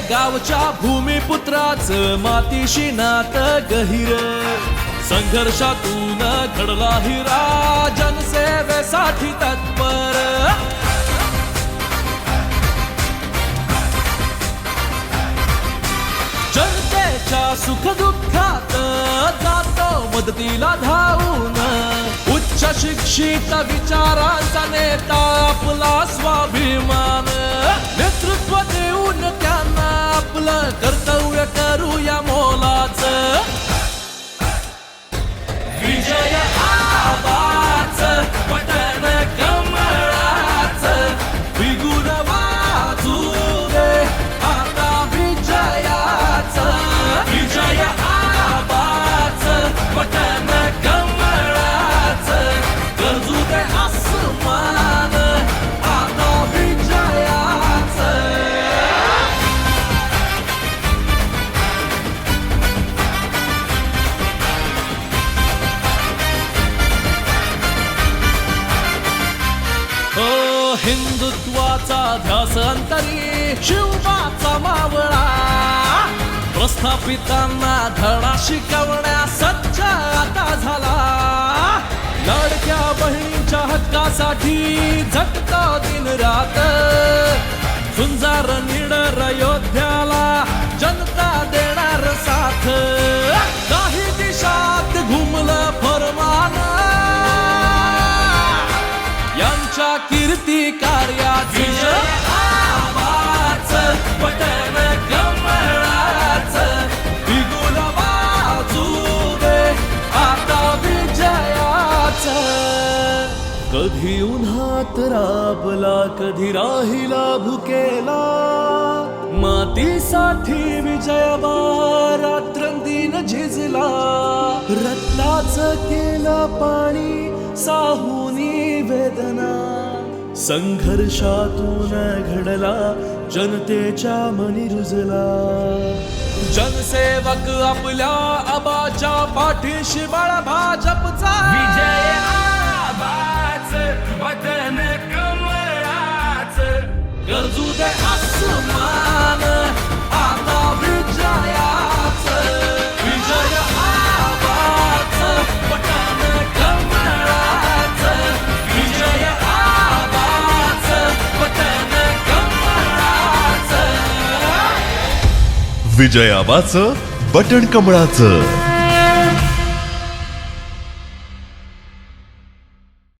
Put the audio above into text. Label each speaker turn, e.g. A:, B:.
A: गावच्या भूमिपुत्राच मातीशी नात गहिर. संघर्षातून घडला हिरा जनसेवेसाठी तत्पर. जनतेच्या सुख दुःखात जातो मदतीला धावून. उच्च शिक्षित विचारांचा नेता आपला स्वा हिंदुत्वाचा ध्यास अंतरी शिवबाचा मावळा. प्रस्थापितांना धडा शिकवण्या सज्ज आता झाला. लडक्या बहिणीच्या हक्कासाठी झटका दिन रात. झुंजार निडर योद्ध्याला कधी उन्हात राबला कधी राहिला भुकेला. मातीसाठी विजयबा रात्रंदिन झिजला. रत्नाच केला पाणी साहुनी वेदना. संघर्षातून घडला जनतेच्या मनी रुजला. जनसेवक आपल्या आबाच्या पाठीशी बळ भाजपचा.
B: विजय आबा वतन कमळाच
A: गरजू दे आसमान आता विजयाच विजय आवाज बटन कमळाच विजय आवाज कमळाच
C: विजयाबाचं बटण कमळाचं